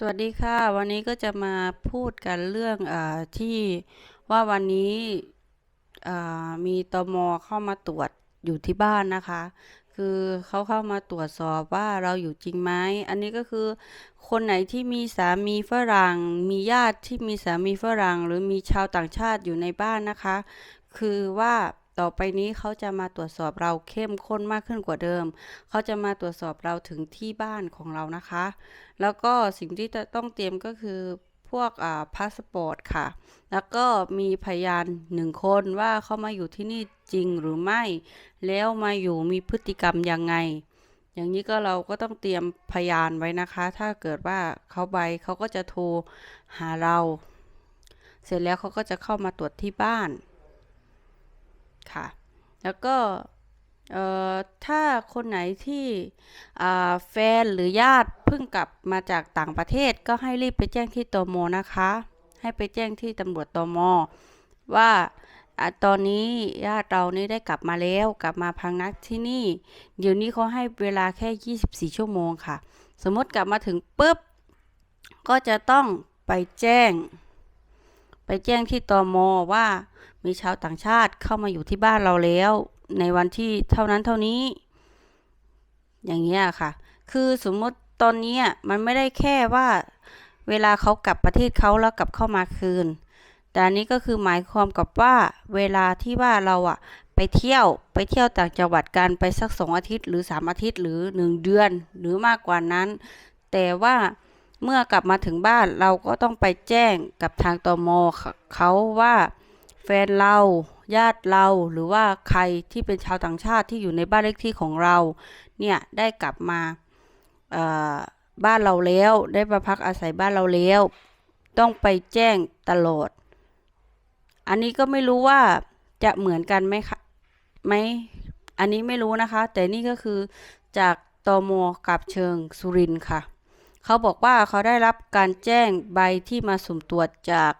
สวัสดีค่ะ วันนี้ก็จะมาพูดกันเรื่องอที่ว่าวันนี้มีตมเข้ามาตรวจอยู่ที่บ้านนะคะ คือเขาเข้ามาตรวจสอบว่าเราอยู่จริงไหมอันนี้ก็คือคนไหนที่มีสามีฝรั่ง มีญาติที่มีสามีฝรั่ง หรือมีชาวต่างชาติอยู่ในบ้านนะคะ คือว่า ต่อไปนี้เขาจะมาตรวจสอบเราเข้มข้นมากขึ้นกว่าเดิม เขาจะมาตรวจสอบเราถึงที่บ้านของเรานะคะ แล้วก็สิ่งที่จะต้องเตรียมก็คือพวกอ่าพาสปอร์ตค่ะ แล้วก็มีพยานหนึ่งคนว่าเขามาอยู่ที่นี่จริงหรือไม่ แล้วมาอยู่มีพฤติกรรมยังไง อย่างนี้ก็เราก็ต้องเตรียมพยานไว้นะคะ ถ้าเกิดว่าเขาไปเขาก็จะโทรหาเรา เสร็จแล้วเขาก็จะเข้ามาตรวจที่บ้าน ค่ะ แล้วก็ถ้าคนไหนที่แฟนหรือญาติเพิ่งกลับมาจากต่างประเทศก็ให้รีบไปแจ้งที่ตมนะคะ ให้ไปแจ้งที่ตำรวจตมว่าอตอนนี้ญาติเรานี่ได้กลับมาแล้วกลับมาพังนักที่นี่ เดี๋ยวนี้เขาให้เวลาแค่ 24 ชั่วโมงค่ะ สมมติกลับมาถึงปุ๊บ ก็จะต้องไปแจ้ง ไปแจ้งที่ตมว่ามีชาวต่างชาติเข้ามาอยู่ที่บ้านเราแล้ว ในวันที่เท่านั้นเท่านี้ อย่างเงี้ยค่ะ คือสมมติตอนนี้มันไม่ได้แค่ว่าเวลาเขากลับประเทศเขาแล้วกลับเข้ามาคืน แต่อันนี้ก็คือหมายความกับว่าเวลาที่ว่าเราอะไปเที่ยวไปเที่ยวต่างจังหวัดกันไปสักสองอาทิตย์ หรือสามอาทิตย์หรือหนึ่งเดือนหรือมากกว่านั้น แต่ว่า เมื่อกลับมาถึงบ้านเราก็ต้องไปแจ้งกับทางตมเขาว่าแฟนเราญาติเราหรือว่าใครที่เป็นชาวต่างชาติที่อยู่ในบ้านเลขที่ของเราเนี่ยได้กลับมาบ้านเราแล้วได้มาพักอาศัยบ้านเราแล้ว ต้องไปแจ้งตลอด อันนี้ก็ไม่รู้ว่าจะเหมือนกันไหมคะไหมอันนี้ไม่รู้นะคะ แต่นี่ก็คือจากตมกับเชิงสุรินทร์ค่ะ เขาบอกว่าเขาได้รับการแจ้งใบที่มาสุ่มตรวจจาก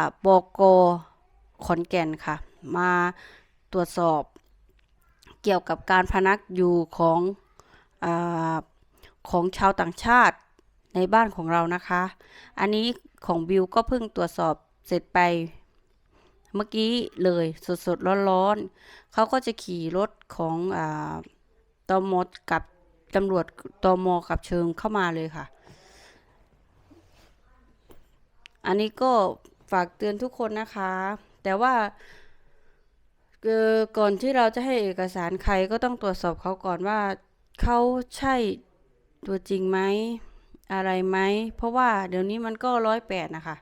าบกขอนแก่นค่ะ มาตรวจสอบเกี่ยวกับการพนักอยู่ของอของชาวต่างชาติในบ้านของเรานะคะ อันนี้ของบิวก็เพิ่งตรวจสอบเสร็จไปเมื่อกี้เลยสดๆร้อนๆเขาก็จะขี่รถของอาตมกับ ตำรวจตมกับเชิงเข้ามาเลยค่ะ อันนี้ก็ฝากเตือนทุกคนนะคะ แต่ว่าก่อนที่เราจะให้เอกสารใครก็ต้องตรวจสอบเขาก่อนว่าเขาใช่ตัวจริงไหมอะไรไหม เพราะว่าเดี๋ยวนี้มันก็ร้อยแปดนะคะ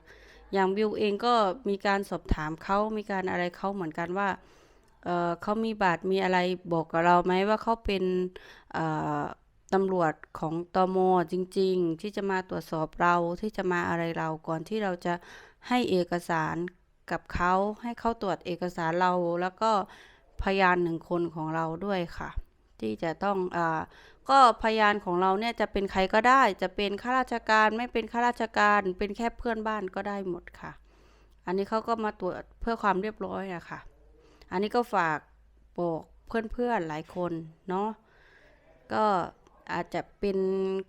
อย่างบิวเองก็มีการสอบถามเขามีการอะไรเขาเหมือนกันว่าเเขามีบัตรมีอะไรบอกกับเราไหมว่าเขาเป็นเตำรวจของตมจริง ๆ ที่จะมาตรวจสอบเราที่จะมาอะไรเราก่อนที่เราจะให้เอกสารกับเขาให้เขาตรวจเอกสารเราแล้วก็พยานหนึ่งคนของเราด้วยค่ะ ที่จะต้องอ่าก็พยานของเราเนี่ยจะเป็นใครก็ได้ จะเป็นข้าราชการไม่เป็นข้าราชการ เป็นแค่เพื่อนบ้านก็ได้หมดค่ะ อันนี้เขาก็มาตรวจเพื่อความเรียบร้อยอะค่ะอันนี้ก็ฝากบอกเพื่อนๆหลายคนเนาะก็ อาจจะเป็น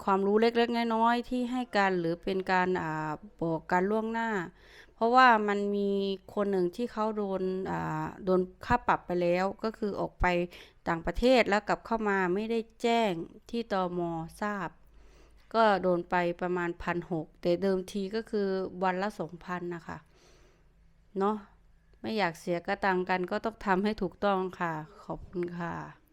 ความรู้เล็กๆน้อยๆที่ให้กันหรือเป็นการอ่าบอกกันล่วงหน้า เพราะว่ามันมีคนหนึ่งที่เขาโดนอ่าโดนค่าปรับไปแล้วก็คือออกไปต่างประเทศแล้วกลับเข้ามาไม่ได้แจ้งที่ตมทราบ ก็โดนไปประมาณพันหกแต่เดิมทีก็คือวันละสองพันนะคะเนาะไม่อยากเสียกระตังกันก็ต้องทำให้ถูกต้องค่ะ ขอบคุณค่ะ